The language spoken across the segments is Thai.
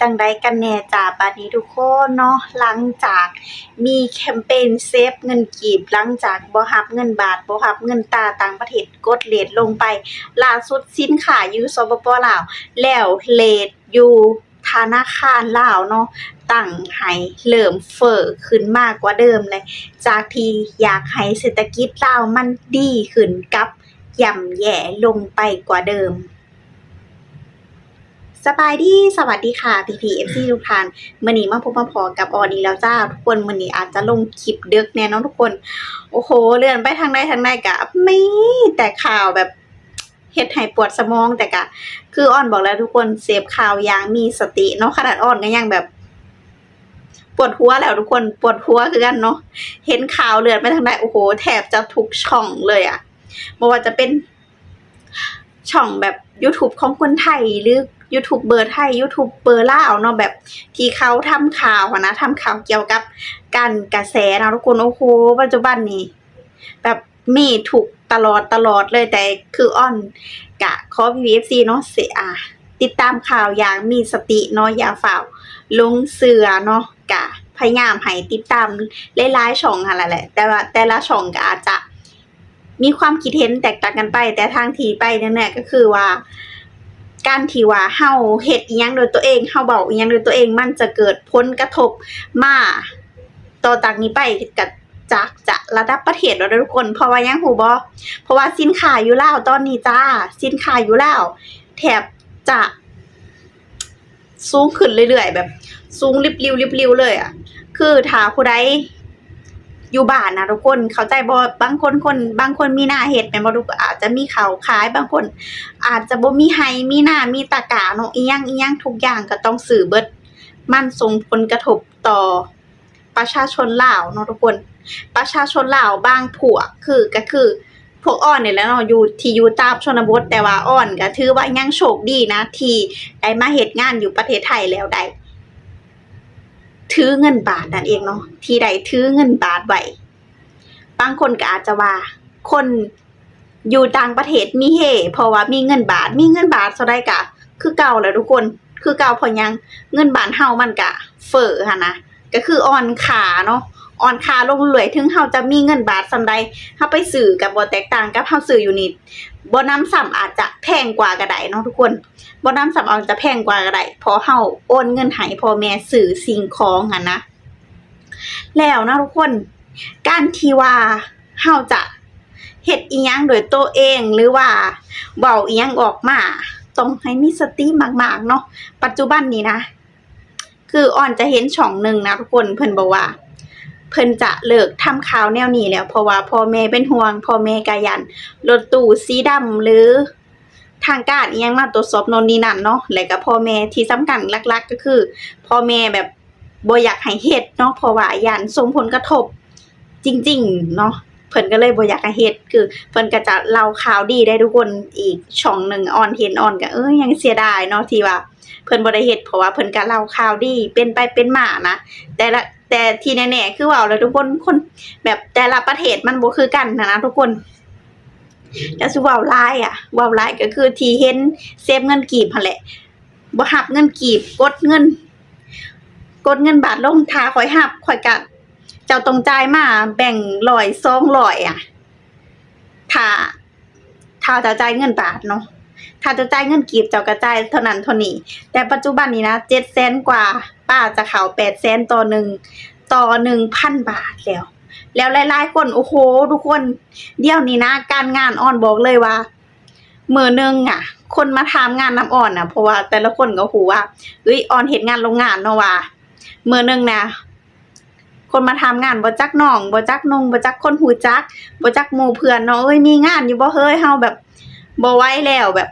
จังใดกันแน่จ้าบัดนี้ทุกคนเนาะหลังจากมีแคมเพนเซฟเงินกีบ หลังจากบ่รับเงินบาทบ่รับเงินตาต่างประเทศกดเรตลงไปล่าสุดสินค้าอยู่สปปลาว แล้วเรตอยู่ธนาคารลาวเนาะตั้งให้เริ่มเฟอ้อขึ้นมากกว่าเดิมเลย จากที่อยากให้เศรษฐกิจลาวมันดีขึ้นกับย่ำแย่ลงไปกว่าเดิม สบายดีสวัสดีค่ะพีพีเอฟซีทุกท่านมื้อนี้มาพบมาพอกับออดีแล้วจ้า ทุกคนมื้อนี้อาจจะลงคลิปดึกแน่นอนทุกคน โอ้โห เลื่อนไปทางใดทางใดกะไม่แต่ข่าวแบบเฮ็ดให้ปวดสมองแต่กะ คืออ้อนบอกแล้วทุกคนเสพข่าวอย่างมีสติเนาะขนาดอ้อนก็ยังแบบ ปวดหัวแล้วทุกคนปวดหัวคือกันเนาะเห็นข่าวเลื่อนไปทางใดโอ้โห แทบจะทุกช่องเลยอะบ่ว่าจะเป็นช่องแบบ YouTube ของคนไทยหรือ ยูทูบเบอร์ไทยยูทูบเบอร์ล่าวเนาะแบบที่เขาทำข่าวนะทำข่าวเกี่ยวกับการกระแสเนาะทุกคนโอ้โหปัจจุบันนี้ แบบมีถูกตลอดตลอดเลยแต่คืออ้อนกะขอ PVFC เนาะเสียติดตามข่าวอย่างมีสติเนาะอย่าฝ่าวลงเสือเนาะกะพยายามให้ติดตามหลายๆช่องหั่นล่ะแหละ แต่ว่าแต่ละช่องก็อาจจะมีความคิดเห็นแตกต่างกันไป แต่ทางทีไปแน่ๆก็คือว่า การที่ว่าเฮาเฮ็ดอิหยังโดยตัวเองเฮาเว้าอิหยังโดยตัวเองมันจะเกิดผลกระทบมาต่อจากนี้ไปกับจากจะระดับประเทศแล้วเด้อทุกคน เพราะว่ายังฮู้บ่เพราะว่าสินค้าอยู่แลาวตอนนี้จ้าสินค้าอยู่แลาวแทบจะสูงขึ้นเรื่อยๆ แบบ สูงริบริวริบริวเลยอะ คือถ้าผู้ใด อยู่บ้านนะทุกคนเข้าใจบ่บางคนคนบางคนมีหน้าเฮ็ดแม่บ่ทุกอาจจะมีเขาขายบางคน อาจจะบ่มีไห้มีหน้ามีตะกาเนาะอีหยังอีหยังทุกอย่างก็ต้องซื้อเบิดมันส่งผลกระทบต่อประชาชนลาวเนาะทุกคน ประชาชนลาวบางพวกคือก็คือพวกอ้อนเนี่ยแหละเนาะอยู่ที่อยู่ตามชนบทแต่ว่าอ้อนก็ถือว่ายังโชคดีนะ ที่ได้มาเฮ็ดงานอยู่ประเทศไทยแล้วได้ ถือเงินบาทนั่นเองเนาะที่ใดถือเงินบาทไว้บางคนก็อาจจะว่า คนอยู่ต่างประเทศมีเฮเพราะว่ามีเงินบาท มีเงินบาทเท่าใดก็คือเก่าแหล้วทุกคน คือเก่าพอยังเงินบาทเฮามันกะ เฟอหั่นนะก็คืออ่อนขาเนาะ อ่อนค่าลงเรื่อยถึงเฮาจะมีเงินบาทส่าใดเฮาไปซื้อก็บ่แตกต่างกับเฮาซื้ออยู่นี่บ่นำซ้ำอาจจะแพงกว่าก็ได้เนาะทุกคนบ่นำซ้ำอาจจะแพงกว่าก็ได้เพราะเฮาโอนเงินให้พ่อแม่ซื้อสิ่งของหั่นนะ แล้วนะทุกคน การที่ว่าเฮาจะเฮ็ดอีหยังโดยตัวเองหรือว่าเว้าอีหยังออกมาต้องให้มีสติมากๆเนาะปัจจุบันนี้นะ คืออ่อนจะเห็นช่องหนึ่งนะทุกคนเพิ่นบอกว่า เพิ่นจะเลิกทำข่าวแนวนี้แล้วเพราะว่าพ่อแม่เป็นห่วงพ่อแม่ก็ยันรถตู้สีดำหรือทางการอียังมาตรวจสอบนนนี่นั่นเนาะแล้วก็พ่อแม่ที่สำคัญหลัก ๆ ก็คือ พ่อแม่แบบบ่อยากให้เฮ็ดเนาะเพราะว่าย่านส่งผลกระทบ จริง ๆ เนาะเพิ่นก็เลยบ่อยากให้เฮ็ดคือเพิ่นก็จะเล่าข่าวดีได้ทุกคนอีกช่องหนึ่งออนเห็นออนก็เอ้ยยังเสียดายเนาะที่ว่าเพิ่นบ่ได้เฮ็ดเพราะว่าเพิ่นก็เล่าข่าวดีเป็นไปเป็นมานะแต่ละ แต่ที่แน่ๆคือเว้าแล้วทุกคนคนแบบแต่ละประเทศมันบ่คือกันนะนะทุกคนแล้วสิเว้าหลายอะเว้าหลายก็คือที่เห็นเซฟเงินกีบหั่นแหละบ่รับเงินกีบกดเงิน กดเงินบาทลงทาข่อยรับข่อยก็เจ้าต้องจ่ายมาแบ่งร้อยสองร้อยอะถ้าถ้าจะจ่ายเงินบาทเนาะ ถ้าจะจ่ายเงินกีบเจ้าก็จ่ายเท่านั้นเท่านี้ แต่ปัจจุบันนี้นะเจ็ดแสนกว่า ป้าจะเขาแปดแสนต่อหนึ่งต่อหนึ่งพันบาทแล้ว แล้วหลายๆคนโอ้โห ทุกคน เดี๋ยวนี้นะ การงานอ่อนบอกเลยว่ามือหนึงอะ คนมาทำงานน้ำอ่อนอะเพราะว่าแต่ละคนก็หูว่าเอ้ยอ่อนเห็นงานโรงงานเนาะว่ามือหนึงนะคนมาทำงานบ่จักน้องบ่จักนงบ่จักคนหูจักบ่จักหมู่เพื่อนเนาะเอ้ยมีงานอยู่บ่เฮ้ยเฮาแบบบ่ไหวแล้วแบบ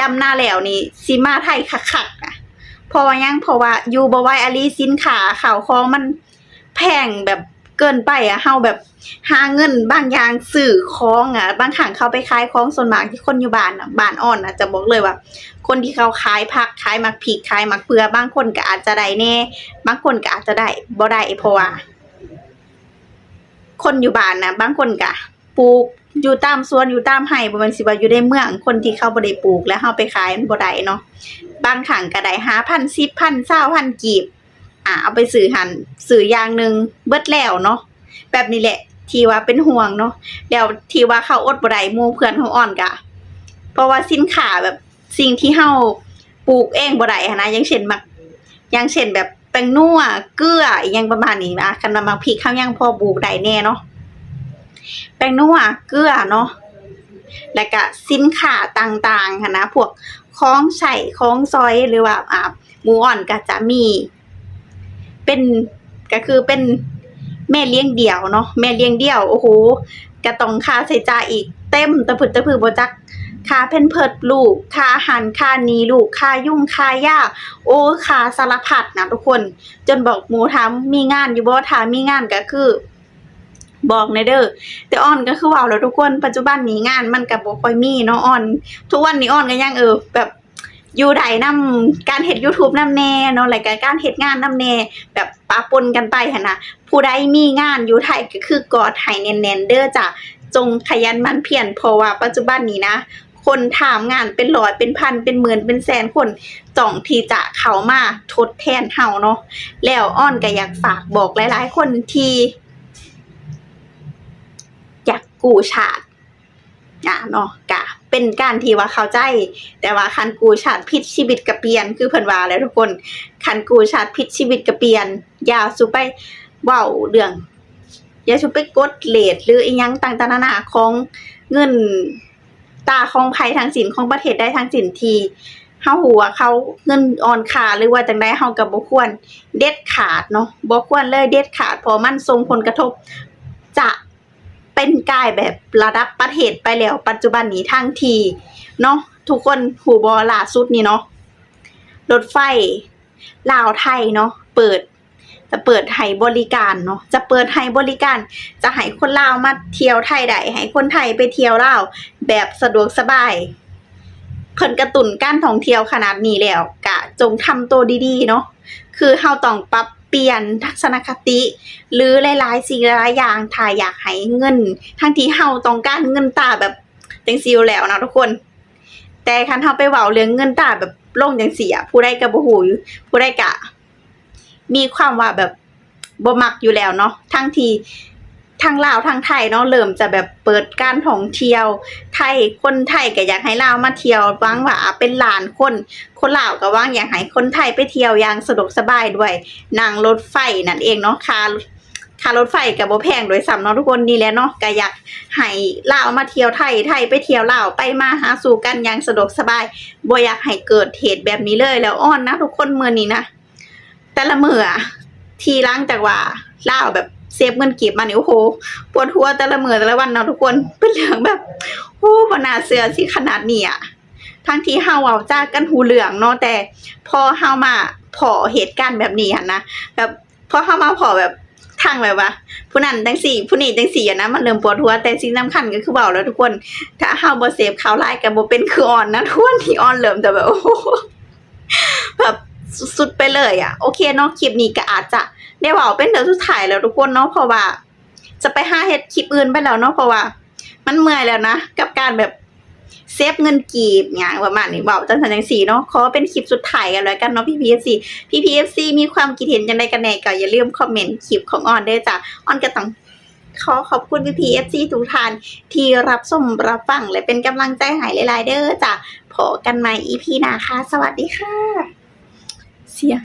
ดำหน้าแล้วนี่สิมาไทยคักๆอะพราะว่าหยังเพราะว่าอยู่บ่ไหวอลีสินค้าข้าวของมันแพงแบบเกินไปอะเฮาแบบหาเงินบางอย่างซื้อของอะบางครั้งเขาไปขายของส่วนมากที่คนอยู่บ้านอะบ้านอ่อนอะจะบอกเลยว่า คนที่เขาขายผักขายมักพริกขายมักเผือบางคนก็อาจจะได้แน่บางคนก็อาจจะได้บ่ได้เพราะว่า คนอยู่บ้านนะบางคนก็ปลูก อยู่ตามสวนอยู่ตามไร่บ่แม่นสิว่าอยู่ในเมือง คนที่เขาบ่ได้ปลูกแล้วเฮาไปขายมันบ่ได้เนาะบางครั้งก็ได้5,000 10,000 20,000กีบอ่าเอาไปซื้อหันซื้ออย่างหนึ่งเบิดแล้วเนาะแบบนี้แหละที่ว่าเป็นห่วงเนาะแล้วที่ว่าเขาอดบ่ได้หมู่เพื่อนเขาอ่อนกะเพราะว่าสินค้าแบบสิ่งที่เฮาปลูกเองบ่ได้นะอย่างเช่นมักอย่างเช่นแบบแป้งนัวเกลืออีหยังประมาณนี้นะคันว่าพริกเขายังพอปลูกได้แน่เนาะ แป้งนัวเกลือเนาะแล้วก็สินค้าต่างๆหันนะพวกของใช้ของซอยหรือว่าอ่าหมูอ่อนก็จะมี เป็นก็คือเป็นแม่เลี้ยงเดี่ยวเนาะแม่เลี้ยงเดี่ยวโอ้โหก็ต้องค่าใช้จ่ายอีกเต็มตะพึดตะพือบจักค่าเพนเพิดลูกค่าอาหารค่านีลูกค่ายุ่งค่ายาโอ้ค่าสารพัดนะทุกคน จนบอกหมูถามมีงานอยู่บ่ถามีงานก็คือ บอกในเด้อแต่อ้อนก็คือเว้าแล้วทุกคนปัจจุบันนี้งานมันก็บ่ค่อยมีเนาะอ้อน ทุกวันนี้อ้อนก็ยังเออแบบอยู่ใดนํการเฮ็ด YouTube นํแน่เนาะแล้วก็การเฮ็ดงานนํแน่แบบปะปนกันไปหั่นน่ะผู้ใดมีงานอยู่ไทยก็คือกอดให้แน่นๆเด้อจ้ะจงขยันมันเพียรเพราะว่าปัจจุบันนี้นะ คนถามงานเป็นร้อยเป็นพันเป็นหมื่นเป็นแสนคนจ้องที่จะเข้ามาทดแทนเฮาเนาะแล้วอ้อนก็อยากฝากบอกหลาย ๆ คนที่ กู้ชาติอะเนาะกะ เป็นการที่ว่าเข้าใจ แต่ว่าคันกูชาติพิษชีวิตก็เปียน คือเพิ่นว่าแล้วทุกคนคันกูชาติพิษชีวิตก็เปียน ยาสุไปเว้าเรื่องอย่าสุไปกดเลทหรืออีหยังต่างๆนานาของเงินตาของภัยทางสินของประเทศได้ทางสินทีเฮาหัวเขาเงินอ่อนค่าหรือว่าจังไดเฮาก็บ่ควรเด็ดขาดเนาะบ่ควรเลยเด็ดขาดเพราะมันส่งผลกระทบจะ เป็นกายแบบระดับประเทศไปแล้ว ปัจจุบันนี้ทั้งทีเนาะทุกคนหูบอล่าสุดนี่เนาะรถไฟลาวไทยเนาะเปิด จะเปิดให้บริการเนาะจะเปิดให้บริการ จะให้คนลาวมาเที่ยวไทยได้ให้คนไทยไปเที่ยวลาวแบบสะดวกสบายเพิ่นกระตุ้นการท่องเที่ยวขนาดนี้แล้วกะจงทำตัวดีๆเนาะคือเฮาต้องปรับ เปลี่ยนทัศนคติ หรือหลายๆสิ่งหลายอย่างถ้าอยากให้เงิน ทั้งที่เฮาต้องการเงินตาแบบจังซี่อยู่แล้วนะทุกคน แต่คันเฮาไปเว้าเรื่องเงินตาแบบโล่งจังซี่อะผู้ใดก็บ่ฮู้ผู้ใดก็มีความว่าแบบบ่มักอยู่แล้วเนาะทั้งที่ ทางลาวทางไทยเนาะเริ่มจะแบบเปิดการท่องเที่ยว ไทยคนไทยก็อยากให้ลาวมาเที่ยวหวังว่าเป็นหลานคน คนลาวก็หวังอยากให้คนไทยไปเที่ยวอย่างสะดวกสบายด้วยนั่งรถไฟนั่นเองเนาะค่าค่ารถไฟก็บ่แพงโดยซ้ำเนาะทุกคนนี่แหละเนาะก็อยากให้ลาวมาเที่ยวไทยไทยไปเที่ยวลาวไปมาหาสู่กันอย่างสะดวกสบายบ่อยากให้เกิดเหตุแบบนี้เลยแล้วอ้อนนะทุกคนเมื้อนี้นะแต่ละมื้ออะทีหลังจากว่าลาวแบบ เซฟเงินเก็บมาเนี่ยโอ้โหปวดหัวแต่ละมือแต่ละวันเนาะทุกคนเป็นเรื่องแบบโอ้บน่าเชื่อสิขนาดนี้อะทั้งที่เฮาเว้าจ้ากันหูเหลืองเนาะแต่พอเฮามาพอเหตุการณ์แบบนี้นนะแบบพอเฮามาพอแบบทางแบบว่าผู้นั้นจังซี่ ผู้นี้จังซี่อะนะมันเริ่มปวดหัวแต่สิ่งสำคัญก็คือเว้าแล้วทุกคน ถ้าเฮาบ่เสพข่าวร้ายก็บ่เป็นคืออ่อนนะทุกคนที่อ่อนเริ่มจะแบบโอ้โหแบบสุดๆไปเลยอะ โอเคเนาะคลิปนี้ก็อาจจะ ได้เว้าเป็นเดือนสุดท้ายแล้วทุกคนเนาะเพราะว่า จะไปห้าเฮ็ดคลิปอื่นไปแล้วเนาะเพราะว่า มันเมื่อยแล้วนะ กับการแบบเซฟเงินกีบอย่างประมาณนี้บอกจังสันจังสีเนาะขอเป็นคลิปสุดท้ายกันแล้วกันเนาะพี่พีเอฟซีพี่พีเอฟซีมีความคิดเห็นยังไงกันแน่ก็อย่าลืมคอมเมนต์คลิปของออนด้จ้ะออนก็ต้องขอขอบคุณพี่พีเอฟซีทุกท่านที่รับชมรับฟังและเป็นกำลังใจให้หลายๆเด้อจ้ะพอกันใหม่อีพีหน้าค่ะ สวัสดีค่ะ เสียง